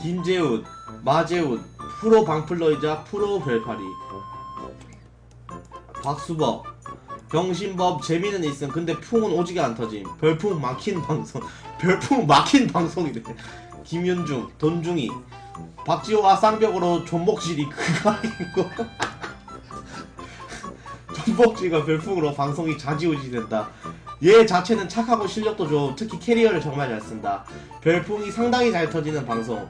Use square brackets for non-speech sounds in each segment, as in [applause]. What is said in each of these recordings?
김재훈, 마재훈, 프로 방플러이자 프로 별파리. 박수법, 병신법 재미는 있음. 근데 풍은 오지게 안 터짐. 별풍 막힌 방송. [laughs] 별풍 막힌 방송이래. 김윤중, 돈중이, 박지호와 쌍벽으로 존목질이 그거 아니고. [laughs] 존목질과 별풍으로 방송이 자지우지 된다. 얘 자체는 착하고 실력도 좋음. 특히 캐리어를 정말 잘 쓴다. 별풍이 상당히 잘 터지는 방송.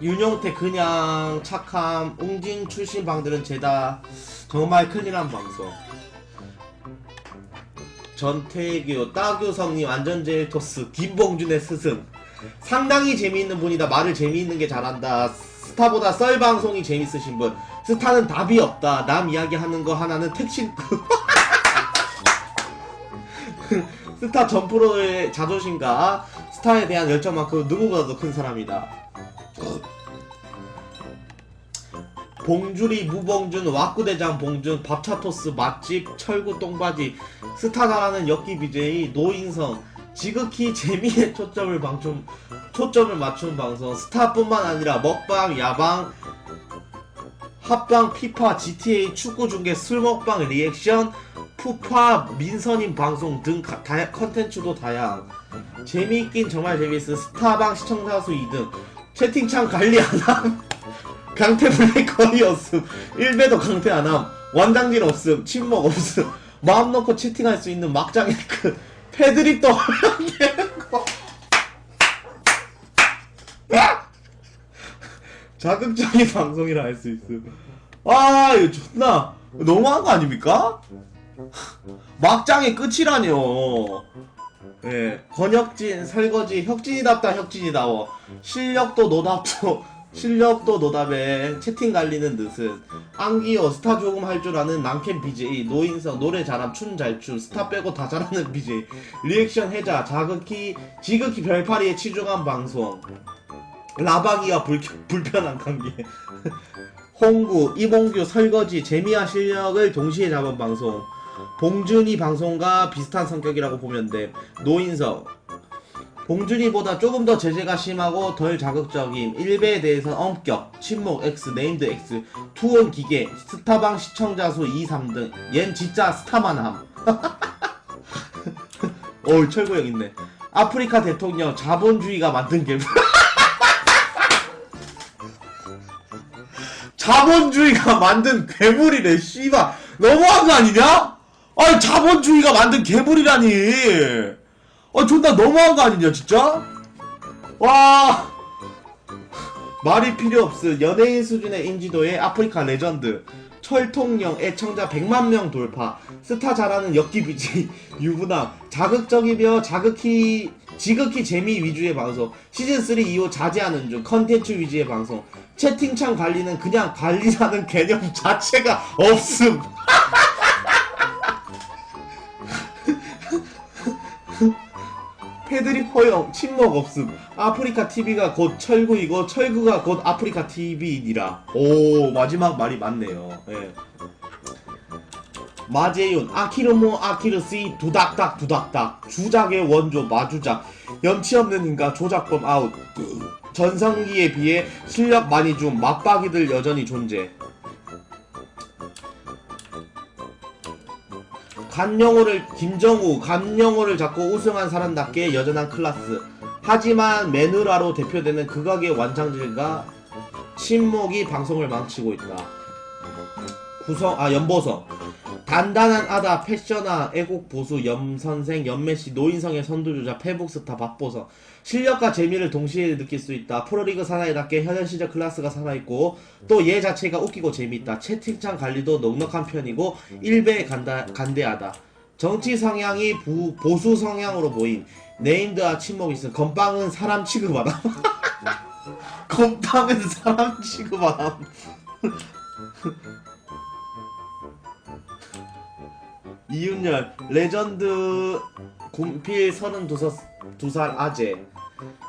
윤용태 그냥 착함 웅진 출신 방들은 죄다. 정말 큰일한 방송. 전태규 따교성님 완전 제일 토스 김봉준의 스승. 상당히 재미있는 분이다. 말을 재미있는 게 잘한다. 스타보다 썰 방송이 재밌으신 분. 스타는 답이 없다. 남 이야기하는 거 하나는 택신급 [laughs] [laughs] 스타 전 프로의 자존심과 스타에 대한 열정만큼 누구보다도 큰 사람이다. 봉주리 무봉준 왁구대장 봉준 밥차토스 맛집 철구 똥바지. 스타가라는 엽기 BJ 노인성. 지극히 재미에 초점을 방좀 초점을 맞춘 방송. 스타뿐만 아니라 먹방 야방 합방 피파 GTA 축구 중계 술 먹방 리액션 푸파 민선인 방송 등 컨텐츠도 다양. 재미있긴 정말 재미있어 스타방 시청자 수 2등. 채팅창 관리 안함. [laughs] 강태 블랙 거의 없음. 1배도 강태 안함. 완장질 없음. 침묵 없음. 마음 놓고 채팅할 수 있는 막장의 그 패드립도 허용되는 거 자극적인 방송이라 할 수 있음. 아 이거 존나? 너무한 거 아닙니까? 막장의 끝이라뇨. 예, 권혁진, 설거지, 혁진이답다 혁진이다워. 실력도 노답도 [laughs] 실력도 노답에 채팅 갈리는 듯은. 안기어 스타 조금 할 줄 아는 남캠 BJ 노인성 노래 잘함 춤 잘춤 스타 빼고 다 잘하는 BJ 리액션 해자 자극히 지극히 별파리에 치중한 방송. 라방이와 불, 불편한 관계. [laughs] 홍구, 이봉규, 설거지, 재미와 실력을 동시에 잡은 방송 봉준이 방송과 비슷한 성격이라고 보면 돼. 노인성. 봉준이보다 조금 더 제재가 심하고 덜 자극적인 1배에 대해서 엄격, 침묵 X, 네임드 X, 투혼 기계, 스타방 시청자 수 2, 3등 얜 진짜 스타만 함. [laughs] 어우 철구형 있네. 아프리카 대통령 자본주의가 만든 괴물 [laughs] 자본주의가 만든 괴물이래 씨발. 너무한 거 아니냐? 아니 자본주의가 만든 괴물이라니. 아 존나 너무한 거 아니냐 진짜? 와. 말이 필요 없음 연예인 수준의 인지도의 아프리카 레전드 철통령 애청자 100만 명 돌파 스타 잘하는 BJ [laughs] 유부남 자극적이며 자극히 지극히 재미 위주의 방송 시즌3 이후 자제하는 중 컨텐츠 위주의 방송 채팅창 관리는 그냥 관리라는 개념 자체가 [laughs] 없음 허용 침묵 없음. 아프리카 TV가 곧 철구이고 철구가 곧 아프리카 TV이니라. 오 마지막 말이 맞네요. 예. 마재윤 아키르모 아키르시 두닥닥 두닥닥. 주작의 원조 마주작. 염치 없는 인가 조작범 아웃. 전성기에 비해 실력 많이 준 맞박이들 여전히 존재 간영호를 김정우 간영호를 잡고 우승한 사람답게 여전한 클라스. 하지만 메누라로 대표되는 극악의 완창질과 침묵이 방송을 망치고 있다. 구성 아 연보성 단단한 아다 패셔나 애국 보수 염선생 연매씨 노인성의 선두주자 페북스타 박보성. 실력과 재미를 동시에 느낄 수 있다. 프로리그 사나이답게 현현 시절 클래스가 살아있고 또 얘 자체가 웃기고 재밌다. 채팅창 관리도 넉넉한 편이고 일배에 간다, 간대하다. 정치 성향이 부, 보수 성향으로 보임 네임드와 침묵이 있음 건빵은 사람 취급하다. [laughs] 건빵은 사람 취급하다 [laughs] 이윤열 레전드 군필 32살 아재.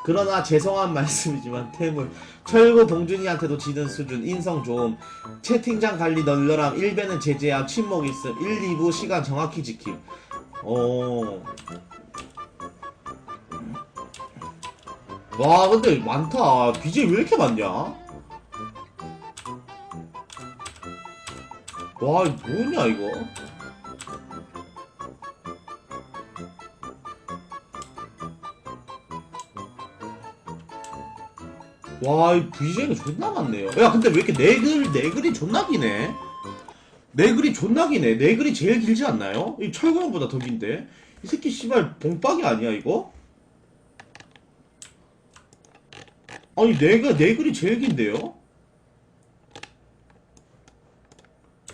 그러나 죄송한 [laughs] 말씀이지만 태물 철구 봉준이한테도 지는 수준 인성 좋음. 채팅장 관리 널널함 1배는 제재함 침묵 있음. 1, 2부 시간 정확히 지킴. 어. 와 근데 많다. BJ 왜 이렇게 많냐? 와 뭐냐 이거 와, 이 VJ가 존나 많네요. 야, 근데 왜 이렇게 네 글, 네 글이 존나 기네? 네 글이 존나 기네. 네 글이 제일 길지 않나요? 이 철거형보다 더 긴데? 이 새끼 씨발 봉빡이 아니야, 이거? 아니, 네 글, 네 글이 제일 긴데요?